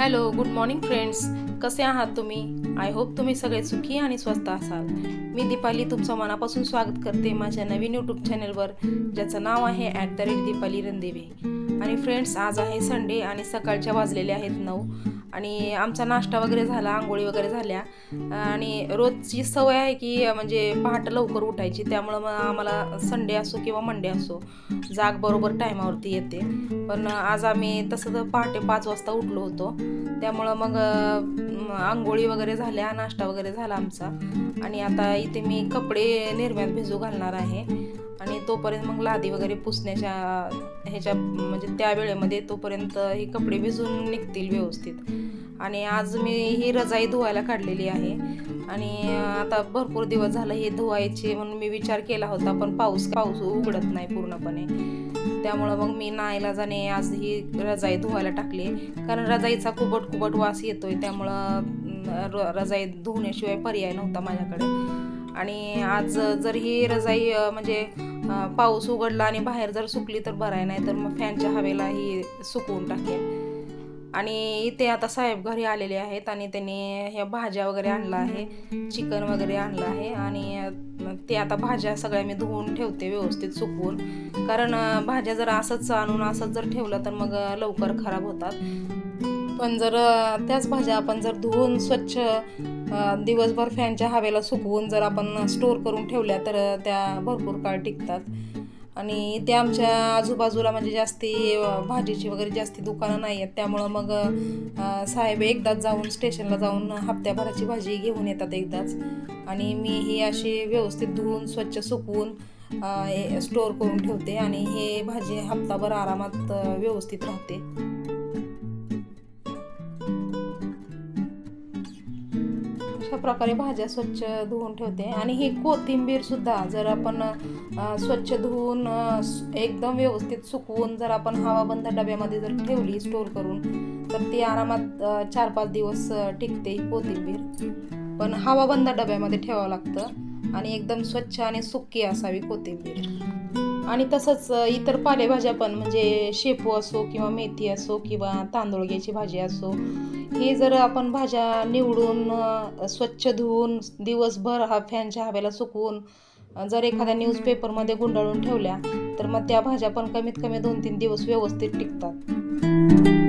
Hello good morning friends. कसे आहात तुम्ही? आय होप तुम्ही सगळे सुखी आणि स्वस्त असाल. मी दीपाली तुमचं मनापासून स्वागत करते माझ्या नवीन यूट्यूब चॅनलवर ज्याचं नाव आहे at the rate Deepali Randive. आणि फ्रेंड्स आज आहे संडे आणि सकाळच्या वाजलेले आहेत नऊ. आणि आमचा नाश्ता वगैरे झाला आंघोळी वगैरे झाल्या. आणि रोजची सवय आहे की म्हणजे पहाटे लवकर उठायची. त्यामुळं मग आम्हाला संडे असो किंवा मंडे असो जाग बरोबर टायमावरती येते. पण आज आम्ही तसं तर पहाटे पाच वाजता उठलो होतो. त्यामुळं मग आंघोळी वगैरे झाल्या नाश्ता वगैरे झाला आमचा. आणि आता इथे मी कपडे निर्म्यात भिजू घालणार आहे. आणि तोपर्यंत मग लादी वगैरे पुसण्याच्या ह्याच्या म्हणजे त्या वेळेमध्ये तोपर्यंत हे कपडे भिजून निघतील व्यवस्थित. आणि आज मी ही रजाई धुवायला काढलेली आहे. आणि आता भरपूर दिवस झालं हे धुवायचे म्हणून मी विचार केला होता पण पाऊस पाऊस उघडत नाही पूर्णपणे. त्यामुळं मग मी नाईला जाणे आज ही रजाई धुवायला टाकली. कारण रजाईचा कुबट कुबट वास येतोय त्यामुळं र- रजाई धुण्याशिवाय पर्याय नव्हता माझ्याकडे. आणि आज जर ही रजाई म्हणजे पाऊस उघडला आणि बाहेर जर सुकली तर बरं आहे नाही तर मग फॅनच्या हवेला ही सुकवून टाकेल आणि इथे आता साहेब घरी आलेले आहेत आणि त्यांनी ह्या भाज्या वगैरे आणला आहे चिकन वगैरे आणलं आहे. आणि ते आता भाज्या सगळ्या मी धुवून ठेवते व्यवस्थित सुकवून. कारण भाज्या जर असंच आणून असंच जर ठेवलं तर मग लवकर खराब होतात. पण जर त्याच भाज्या आपण जर धुवून स्वच्छ दिवसभर फॅनच्या हवेला सुकवून जर आपण स्टोर करून ठेवल्या तर त्या भरपूर काळ टिकतात. आणि ते आमच्या आजूबाजूला म्हणजे जास्ती भाजीची वगैरे जास्ती दुकानं नाही आहेत. त्यामुळं मग साहेब एकदाच जाऊन स्टेशनला जाऊन हप्त्याभराची भाजी घेऊन येतात एकदाच. आणि मी ही अशी व्यवस्थित धुवून स्वच्छ सुकवून स्टोअर करून ठेवते आणि हे भाजी हप्ताभर आरामात व्यवस्थित राहते. प्रकारे भाज्या स्वच्छ धुवून ठेवते. आणि ही कोथिंबीरसुद्धा जर आपण स्वच्छ धुवून एकदम व्यवस्थित सुकवून जर आपण हवाबंद डब्यामध्ये जर ठेवली स्टोर करून तर ती आरामात चार पाच दिवस टिकते ही कोथिंबीर. पण हवाबंद डब्यामध्ये ठेवावं लागतं आणि एकदम स्वच्छ आणि सुकी असावी कोथिंबीर. आणि तसंच इतर पालेभाज्या पण म्हणजे शेपू असो किंवा मेथी असो किंवा तांदूळग्याची भाजी असो हे जर आपण भाज्या निवडून स्वच्छ धुवून दिवसभर हा फॅनच्या हवेला सुकवून जर एखाद्या न्यूजपेपरमध्ये गुंडाळून ठेवल्या तर मग त्या भाज्या पण कमीत कमी दोन तीन दिवस व्यवस्थित टिकतात.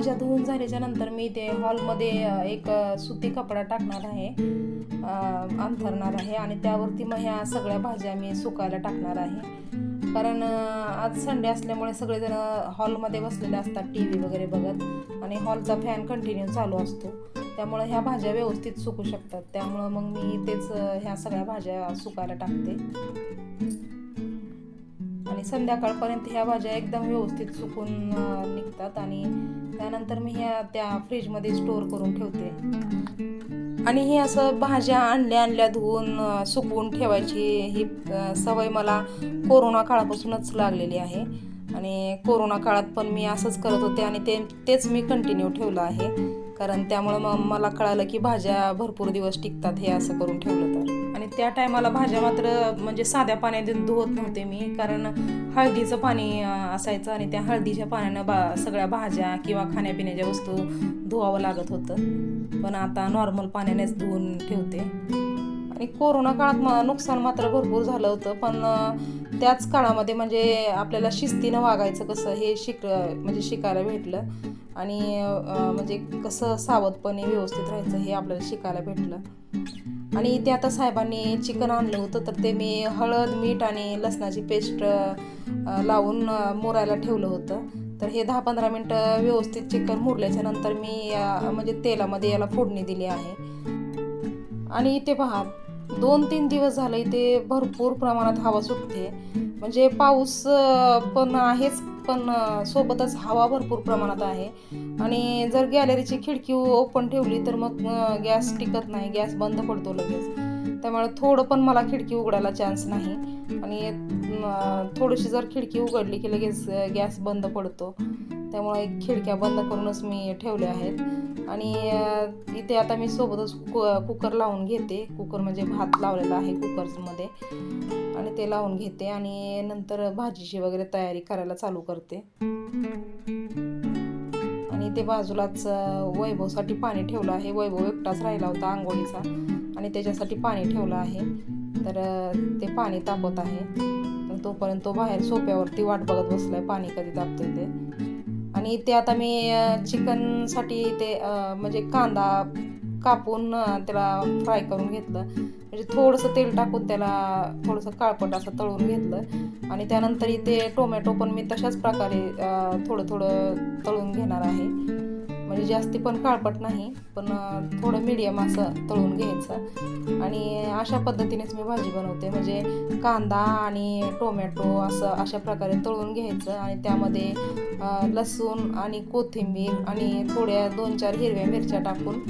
माझ्या धुवून झाल्याच्यानंतर मी ते हॉलमध्ये एक सुती कपडा टाकणार आहे. अंथरणार आहे आणि त्यावरती मग ह्या सगळ्या भाज्या मी सुकायला टाकणार आहे. कारण आज संडे असल्यामुळे सगळेजण हॉलमध्ये बसलेले असतात टी व्ही वगैरे बघत आणि हॉलचा फॅन कंटिन्यू चालू असतो. त्यामुळे ह्या भाज्या व्यवस्थित सुकू शकतात. त्यामुळं मग मी तेच ह्या सगळ्या भाज्या सुकायला टाकते. आणि संध्याकाळपर्यंत ह्या भाज्या एकदम व्यवस्थित सुकून निघतात आणि त्यानंतर मी ह्या त्या फ्रीजमध्ये स्टोअर करून ठेवते. आणि ही असं भाज्या आणल्या आणल्या धुवून सुकवून ठेवायची ही सवय मला कोरोना काळापासूनच लागलेली आहे. आणि कोरोना काळात पण मी असंच करत होते आणि ते तेच मी कंटिन्यू ठेवलं आहे. कारण त्यामुळं मग मला कळालं की भाज्या भरपूर दिवस टिकतात हे असं करून ठेवलं तर. त्या टायमाला भाज्या मात्र म्हणजे साध्या पाण्याने धुवत नव्हते मी. कारण हळदीचं पाणी असायचं आणि त्या हळदीच्या पाण्यानं बा सगळ्या भाज्या किंवा खाण्यापिण्याच्या वस्तू धुवावं लागत होतं. पण आता नॉर्मल पाण्यानेच धुवून ठेवते. आणि कोरोना काळात म नुकसान मात्र भरपूर झालं होतं. पण त्याच काळामध्ये म्हणजे आपल्याला शिस्तीनं वागायचं कसं हे शिक म्हणजे शिकायला भेटलं. आणि म्हणजे कसं सावधपणे व्यवस्थित राहायचं हे आपल्याला शिकायला भेटलं. आणि ते आता साहेबांनी चिकन आणलं होतं तर ते मी हळद मीठ आणि लसणाची पेस्ट लावून मोरायला मुरायला ठेवलं होतं. तर हे दहा पंधरा मिनटं व्यवस्थित चिकन मुरल्याच्या नंतर मी म्हणजे तेलामध्ये याला फोडणी दिली आहे. आणि इथे पहा दोन तीन दिवस झाले ते भरपूर प्रमाणात हवा सुटते. म्हणजे पाऊस पण आहेच पण सोबतच हवा भरपूर प्रमाणात आहे. आणि जर गॅलरीची खिडकी ओपन ठेवली तर मग गॅस टिकत नाही गॅस बंद पडतो लगेच. त्यामुळे थोडं पण मला खिडकी उघडायला चान्स नाही. आणि थोडीशी जर खिडकी उघडली की लगेच गॅस बंद पडतो. त्यामुळे एक खिडक्या बंद करूनच मी ठेवल्या आहेत. आणि इथे आता मी सोबतच कु कुकर लावून घेते. कुकर म्हणजे भात लावलेला आहे कुकरमध्ये. आणि ते लावून घेते आणि नंतर भाजीची वगैरे तयारी करायला चालू करते. आणि ते बाजूलाच वैभवसाठी पाणी ठेवलं आहे. वैभव एकटाच राहिला होता आंघोळीचा. आणि त्याच्यासाठी पाणी ठेवलं आहे. तर ते पाणी तापत आहे. तोपर्यंत तो बाहेर सोप्यावरती वाट बघत बसलाय. पाणी कधी तापते ते. आणि ते आता मी चिकनसाठी ते म्हणजे कांदा कापून त्याला फ्राय करून घेतलं. म्हणजे थोडंसं तेल टाकून त्याला थोडंसं काळपट असं तळून घेतलं. आणि त्यानंतर इथे टोमॅटो पण मी तशाच प्रकारे थोडं थोडं तळून घेणार आहे. म्हणजे जास्ती पण काळपट नाही पण थोडं मीडियम असं तळून घ्यायचं. आणि अशा पद्धतीनेच मी भाजी बनवते. म्हणजे कांदा आणि टोमॅटो असं अशा प्रकारे तळून घ्यायचं आणि त्यामध्ये लसूण आणि कोथिंबीर आणि थोड्या दोन चार हिरव्या मिरच्या टाकून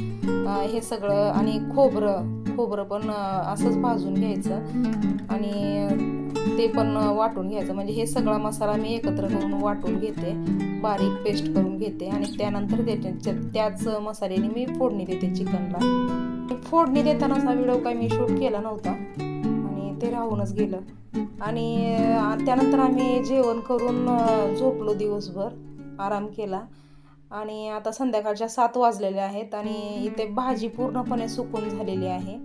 हे सगळं आणि खोबरं खोबरं पण असंच भाजून घ्यायचं. आणि ते पण वाटून घ्यायचं. म्हणजे हे सगळा मसाला मी एकत्र करून वाटून घेते बारीक पेस्ट करून घेते आणि त्यानंतर त्याच्या त्याच मसाल्याने मी फोडणी देते चिकनला. फोडणी देतानाचा व्हिडिओ काही मी शूट केला नव्हता आणि ते राहूनच गेलं. आणि त्यानंतर आम्ही जेवण करून झोपलो दिवसभर आराम केला. आणि आता संध्याकाळच्या सात वाजलेल्या आहेत आणि इथे भाजी पूर्णपणे सुकून झालेली आहे.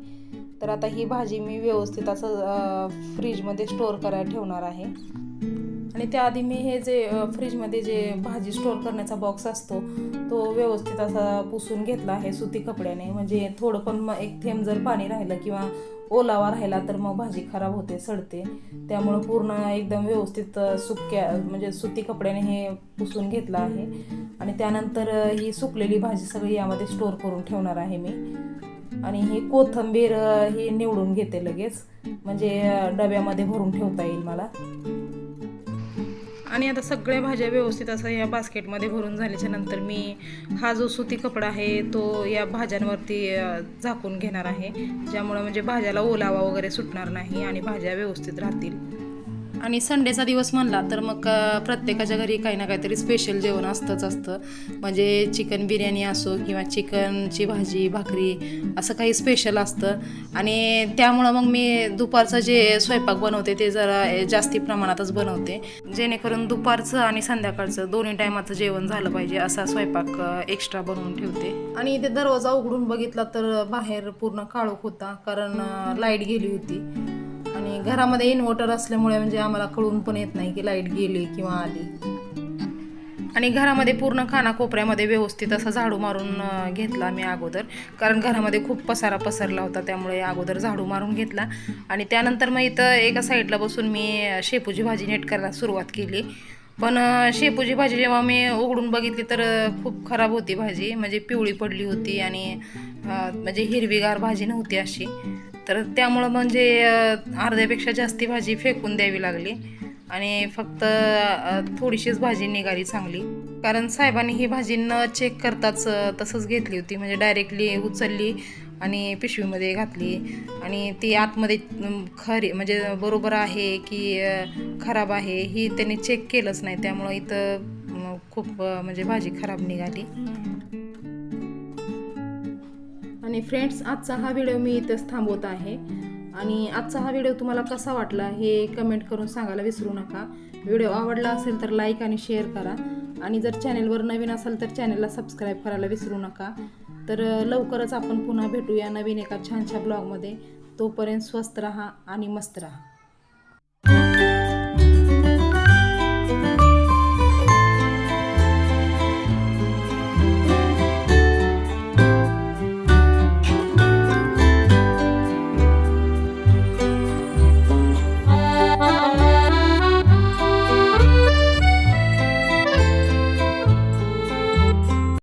तर आता ही भाजी मी व्यवस्थित असं फ्रीजमध्ये स्टोअर करायला ठेवणार आहे. आणि त्याआधी मी हे जे फ्रीजमध्ये जे भाजी स्टोअर करण्याचा बॉक्स असतो तो व्यवस्थित असा पुसून घेतला आहे सुती कपड्याने. म्हणजे थोडं पण मग एक थेंब जर पाणी राहिलं किंवा ओलावा राहिला तर मग भाजी खराब होते सडते. त्यामुळं पूर्ण एकदम व्यवस्थित सुक्या म्हणजे सुती कपड्याने हे पुसून घेतलं आहे. आणि त्यानंतर ही सुकलेली भाजी सगळी यामध्ये स्टोअर करून ठेवणार आहे मी. आणि ही कोथंबीर ही निवडून घेते लगेच. म्हणजे डब्यामध्ये भरून ठेवता येईल मला. आणि आता सगळ्या भाज्या व्यवस्थित असं या बास्केटमध्ये भरून झाल्याच्यानंतर मी हा जो सुती कपडा आहे तो या भाज्यांवरती झाकून घेणार आहे. ज्यामुळं म्हणजे भाज्याला ओलावा वगैरे सुटणार नाही आणि भाज्या व्यवस्थित राहतील. आणि संडेचा दिवस म्हणला तर मग प्रत्येकाच्या घरी काही ना काहीतरी स्पेशल जेवण असतंच असतं. म्हणजे चिकन बिर्याणी असो किंवा चिकनची भाजी भाकरी असं काही स्पेशल असतं. आणि त्यामुळं मग मी दुपारचं जे स्वयंपाक बनवते ते जरा जास्ती प्रमाणातच बनवते. जेणेकरून दुपारचं आणि संध्याकाळचं दोन्ही टायमाचं जेवण झालं पाहिजे असा स्वयंपाक एक्स्ट्रा बनवून ठेवते. आणि ते दरवाजा उघडून बघितला तर बाहेर पूर्ण काळोख होता कारण लाइट गेली होती. आणि घरामध्ये इन्व्हर्टर असल्यामुळे म्हणजे आम्हाला कळून पण येत नाही की लाइट गेली किंवा आली. आणि घरामध्ये पूर्ण खाना कोपऱ्यामध्ये व्यवस्थित असा झाडू मारून घेतला मी अगोदर. कारण घरामध्ये खूप पसारा पसरला होता त्यामुळे अगोदर झाडू मारून घेतला. आणि त्यानंतर मग इथं एका साईडला बसून मी शेपूची भाजी नीट करायला सुरुवात केली. पण शेपूची भाजी जेव्हा मी उघडून बघितली तर खूप खराब होती भाजी. म्हणजे पिवळी पडली होती आणि म्हणजे हिरवीगार भाजी नव्हती अशी. तर त्यामुळं म्हणजे अर्ध्यापेक्षा जास्ती भाजी फेकून द्यावी लागली. आणि फक्त थोडीशीच भाजी निघाली चांगली. कारण साहेबांनी ही भाजी न चेक करताच तसंच घेतली होती. म्हणजे डायरेक्टली उचलली आणि पिशवीमध्ये घातली. आणि ती आतमध्ये खरी म्हणजे बरोबर आहे की खराब आहे ही त्यांनी चेक केलंच नाही. त्यामुळं इथं खूप म्हणजे भाजी खराब निघाली. आणि फ्रेंड्स आजचा हा व्हिडिओ मी इथंच थांबवत आहे. आणि आजचा हा व्हिडिओ तुम्हाला कसा वाटला हे कमेंट करून सांगायला विसरू नका. व्हिडिओ आवडला असेल तर लाईक आणि शेअर करा. आणि जर चॅनेलवर नवीन असाल तर चॅनेलला सबस्क्राईब करायला विसरू नका. तर लवकरच आपण पुन्हा भेटूया नवीन एका छानशा ब्लॉगमध्ये तोपर्यंत स्वस्त राहा आणि मस्त रहा.